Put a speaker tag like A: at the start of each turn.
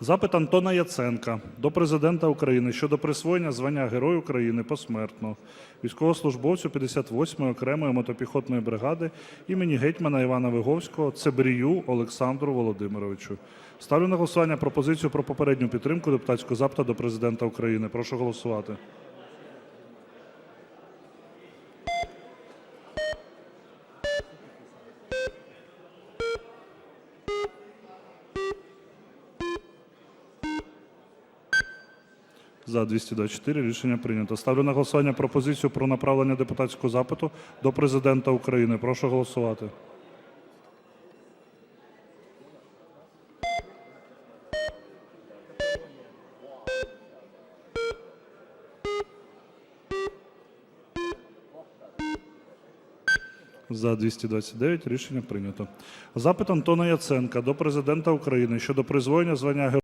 A: Запит Антона Яценка до Президента України щодо присвоєння звання Герой України посмертно військовослужбовцю 58-ї окремої мотопіхотної бригади імені гетьмана Івана Виговського Цебрію Олександру Володимировичу. Ставлю на голосування пропозицію про попередню підтримку депутатського запиту до Президента України. Прошу голосувати. За 224 рішення прийнято. Ставлю на голосування пропозицію про направлення депутатського запиту до Президента України. Прошу голосувати. За 229 рішення прийнято. Запит Антона Яценка до Президента України щодо присвоєння звання